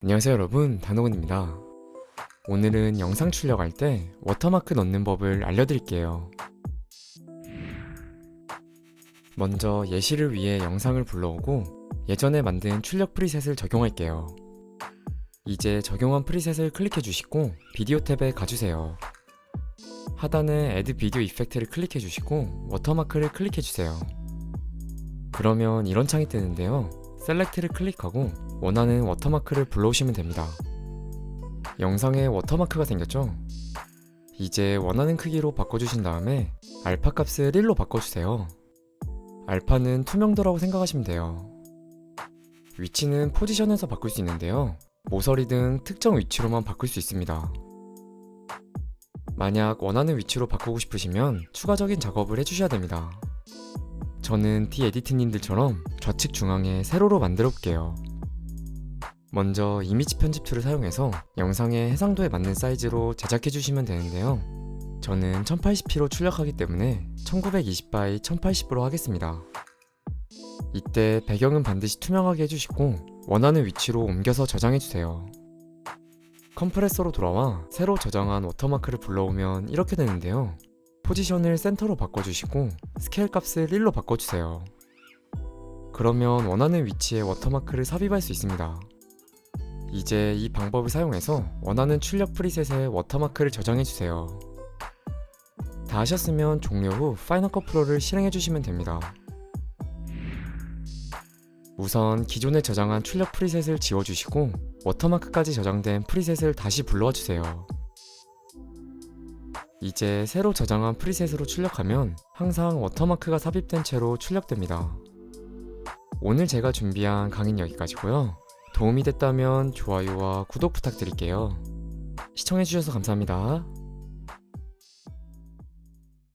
안녕하세요 여러분. 단호근입니다. 오늘은 영상 출력할 때 워터마크 넣는 법을 알려드릴게요. 먼저 예시를 위해 영상을 불러오고 예전에 만든 출력 프리셋을 적용할게요. 이제 적용한 프리셋을 클릭해 주시고 비디오 탭에 가주세요. 하단에 애드 비디오 이펙트를 클릭해 주시고 워터마크를 클릭해 주세요. 그러면 이런 창이 뜨는데요. 셀렉트를 클릭하고 원하는 워터마크를 불러오시면 됩니다. 영상에 워터마크가 생겼죠? 이제 원하는 크기로 바꿔주신 다음에 알파 값을 1로 바꿔주세요. 알파는 투명도라고 생각하시면 돼요. 위치는 포지션에서 바꿀 수 있는데요. 모서리 등 특정 위치로만 바꿀 수 있습니다. 만약 원하는 위치로 바꾸고 싶으시면 추가적인 작업을 해주셔야 됩니다. 저는 디에디트님들처럼 좌측 중앙에 세로로 만들어 볼게요. 먼저 이미지 편집 툴을 사용해서 영상의 해상도에 맞는 사이즈로 제작해 주시면 되는데요. 저는 1080p로 출력하기 때문에 1920x 1080으로 하겠습니다. 이때 배경은 반드시 투명하게 해주시고 원하는 위치로 옮겨서 저장해 주세요. 컴프레서로 돌아와 새로 저장한 워터마크를 불러오면 이렇게 되는데요. 포지션을 센터로 바꿔주시고 스케일 값을 1로 바꿔주세요. 그러면 원하는 위치에 워터마크를 삽입할 수 있습니다. 이제 이 방법을 사용해서 원하는 출력 프리셋에 워터마크를 저장해주세요. 다 하셨으면 종료 후 파이널 컷 프로를 실행해주시면 됩니다. 우선 기존에 저장한 출력 프리셋을 지워주시고 워터마크까지 저장된 프리셋을 다시 불러와 주세요. 이제 새로 저장한 프리셋으로 출력하면 항상 워터마크가 삽입된 채로 출력됩니다. 오늘 제가 준비한 강의는 여기까지고요. 도움이 됐다면 좋아요와 구독 부탁드릴게요. 시청해주셔서 감사합니다.